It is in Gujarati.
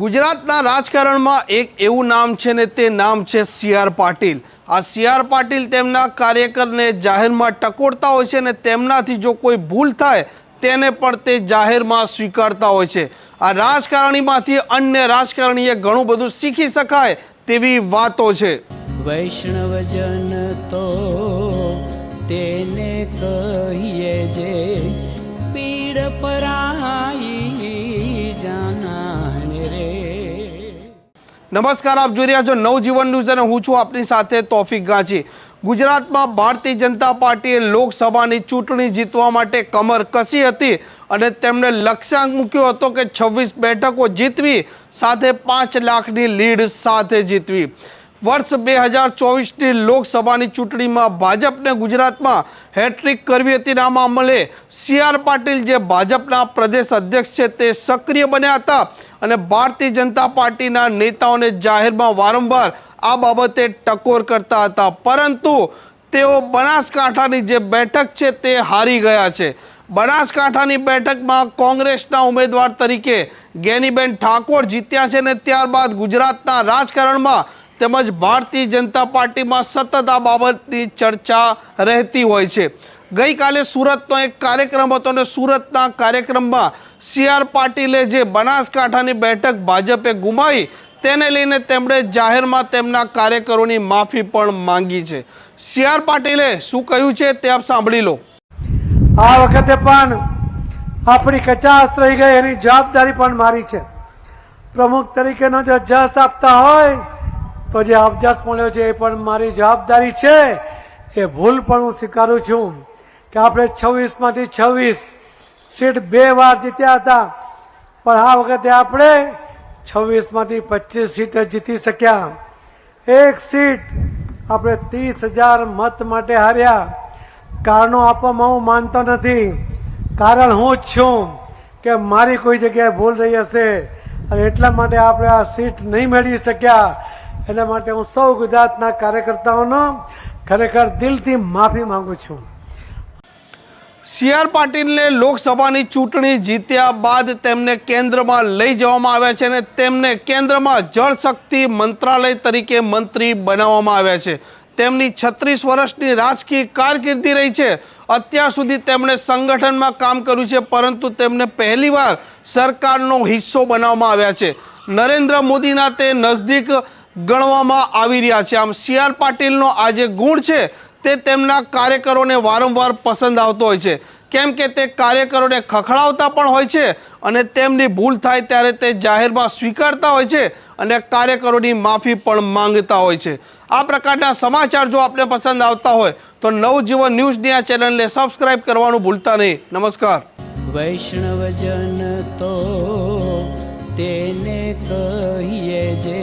ગુજરાતના રાજકારણમાં એક એવું નામ છે ને તે નામ છે સી આર પાટીલ. આ સી આર પાટીલ તેમના કાર્યકરને જાહેરમાં ટકોરતા હોય છે ને તેમનાથી જો કોઈ ભૂલ થાય, તેને પણ તે જાહેરમાં સ્વીકારતા હોય છે. આ રાજકારણીમાંથી અન્ય રાજકારણીએ ઘણું બધું શીખી શકાય તેવી વાતો છે. વૈષ્ણવજન તો તેને કહીએ જે પીડ પરાઈ નમસ્કાર, આપ જોઈ રહ્યા છો નવજીવન ન્યૂઝ અને હું છું આપની સાથે તોફિક ગાંચી ગુજરાતમાં ભારતીય જનતા પાર્ટીએ લોકસભાની ચૂંટણી જીતવા માટે કમર કસી હતી અને તેમણે લક્ષ્યાંક મૂક્યો હતો કે છવ્વીસ બેઠકો જીતવી, સાથે પાંચ લાખની લીડ સાથે જીતવી. વર્ષ બે હજાર ચોવીસની લોકસભાની ચૂંટણીમાં ભાજપને ગુજરાતમાં હેટ્રિક કરવી હતી અને આ મામલે સી આર પાટીલ જે ભાજપના પ્રદેશ અધ્યક્ષ છે તે સક્રિય બન્યા હતા અને ભારતીય જનતા પાર્ટીના નેતાઓને જાહેરમાં વારંવાર આ બાબતે ટકોર કરતા હતા. પરંતુ તેઓ બનાસકાંઠાની જે બેઠક છે તે હારી ગયા છે. બનાસકાંઠાની બેઠકમાં કોંગ્રેસના ઉમેદવાર તરીકે ગેનીબેન ઠાકોર જીત્યા છે ને ત્યારબાદ ગુજરાતના રાજકારણમાં તેમજ ભારતીય જનતા પાર્ટીમાં સતત આ બાબતની ચર્ચા રહેતી હોય છે. ગઈકાલે સુરતનો એક કાર્યક્રમ હતો અને સુરતના કાર્યક્રમમાં સી આર પાટીલે જે બનાસકાંઠાની બેઠક ભાજપે ગુમાવી, તેને લઈને તેમણે જાહેરમાં તેમના કાર્યકરોની માફી પણ માંગી છે. સી આર પાટીલે શું કહ્યું છે તે આપ સાંભળી લો. આ વખતે પણ આપણી કચાસ રહી ગઈ, એની જવાબદારી પણ મારી છે. પ્રમુખ તરીકેનો જો જસ આપતા હોય તો જે અબજસ મળ્યો છે એ પણ મારી જવાબદારી છે. એ ભૂલ પણ હું સ્વીકારું છું કે આપણે છવ્વીસમાંથી છવ્વીસ સીટ બે વાર જીત્યા હતા. પણ આ વખતે આપણે છવ્વીસમાંથી પચીસ સીટ જીતી શક્યા. એક સીટ આપણે ત્રીસ હજાર મત માટે હાર્યા. કારણો આપવામાં હું માનતો નથી. કારણ હું જ છું કે મારી કોઈ જગ્યાએ ભૂલ રહી હશે અને એટલા માટે આપણે આ સીટ નહીં મેળવી શક્યા. એટલા માટે હું સૌ ગુજરાતના કાર્યકર્તાઓનો ખરેખર દિલથી માફી માંગુ છું. સી આર પાટીલને લોકસભાની ચૂંટણી જીત્યા બાદ તેમને કેન્દ્રમાં લઈ જવામાં આવ્યા છે અને તેમને કેન્દ્રમાં જળશક્તિ મંત્રાલય તરીકે મંત્રી બનાવવામાં આવ્યા છે. તેમની છત્રીસ વર્ષની રાજકીય કારકિર્દી રહી છે. અત્યાર સુધી તેમણે સંગઠનમાં કામ કર્યું છે, પરંતુ તેમને પહેલીવાર સરકારનો હિસ્સો બનાવવામાં આવ્યા છે. નરેન્દ્ર મોદીના તે નજદીક ગણવામાં આવી રહ્યા છે. આમ સી આર પાટીલનો આ જે ગુણ છે, તે તેમના કાર્યકરોને વારંવાર પસંદ આવતો હોય છે. કેમ કે તે કાર્યકરોને ખખડાવતા પણ હોય છે અને તેમની ભૂલ થાય ત્યારે તે જાહેરમાં સ્વીકારતા હોય છે અને કાર્યકરોની માફી પણ માંગતા હોય છે. આ પ્રકારના સમાચાર જો આપને પસંદ આવતા હોય, તો નવજીવન ન્યૂઝની આ ચેનલને સબસ્ક્રાઇબ કરવાનું ભૂલતા નહીં. નમસ્કાર. વૈષ્ણવજન તો તેને કહીએ જે